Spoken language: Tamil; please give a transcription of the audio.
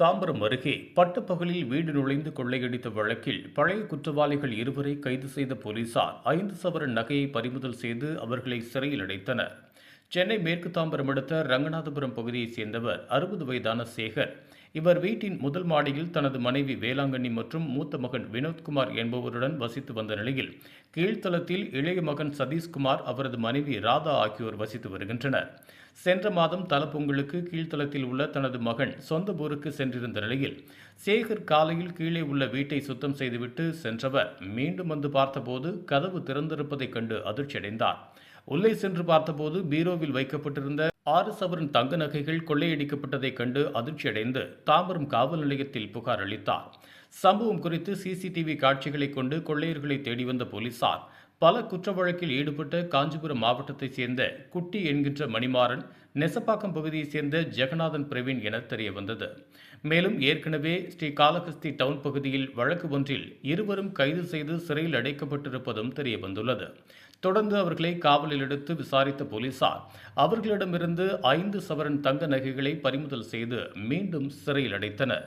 தாம்பரம் அருகே பட்டப்பகலில் வீடு நுழைந்து கொள்ளையடித்த வழக்கில் பழைய குற்றவாளிகள் இருவரை கைது செய்த போலீசார் ஐந்து சவரன் நகையை பறிமுதல் செய்து அவர்களை சிறையில் அடைத்தனர். சென்னை மேற்கு தாம்பரம் அடுத்த ரங்கநாதபுரம் பகுதியைச் சேர்ந்தவர் அறுபது வயதான சேகர். இவர் வீட்டின் முதல் மாடியில் தனது மனைவி வேளாங்கண்ணி மற்றும் மூத்த மகன் வினோத்குமார் என்பவருடன் வசித்து வந்த நிலையில் கீழ்த்தளத்தில் இளைய மகன் சதீஷ்குமார் அவரது மனைவி ராதா ஆகியோர் வசித்து வருகின்றனர். சென்ற மாதம் தலப்பொங்கலுக்கு கீழ்த்தளத்தில் உள்ள தனது மகன் சொந்த ஊருக்கு சென்றிருந்த நிலையில் சேகர் காலையில் கீழே உள்ள வீட்டை சுத்தம் செய்துவிட்டு சென்றவர் மீண்டும் வந்து பார்த்தபோது கதவு திறந்திருப்பதைக் கண்டு அதிர்ச்சியடைந்தார். உள்ளே சென்று பார்த்தபோது பீரோவில் வைக்கப்பட்டிருந்த ஆறு சவரன் தங்க நகைகள் கொள்ளையடிக்கப்பட்டதைக் கண்டு அதிர்ச்சியடைந்து தாம்பரம் காவல் நிலையத்தில் புகார் அளித்தார். சம்பவம் குறித்து சிசிடிவி காட்சிகளை கொண்டு கொள்ளையர்களை தேடி வந்த போலீசார் பல குற்ற வழக்கில் ஈடுபட்ட காஞ்சிபுரம் மாவட்டத்தைச் சேர்ந்த குட்டி என்கின்ற மணிமாறன் நெசப்பாக்கம் பகுதியைச் சேர்ந்த ஜெகநாதன் பிரவீன் என தெரிய வந்தது மேலும் ஏற்கனவே ஸ்ரீ காலகஸ்தி டவுன் பகுதியில் வழக்கு ஒன்றில் இருவரும் கைது செய்து சிறையில் அடைக்கப்பட்டிருப்பதும் தெரிய வந்துள்ளது தொடர்ந்து அவர்களை காவலில் எடுத்து விசாரித்த போலீசார் அவர்களிடமிருந்து ஐந்து சவரன் தங்க நகைகளை பறிமுதல் செய்து மீண்டும் சிறையில் அடைத்தனர்.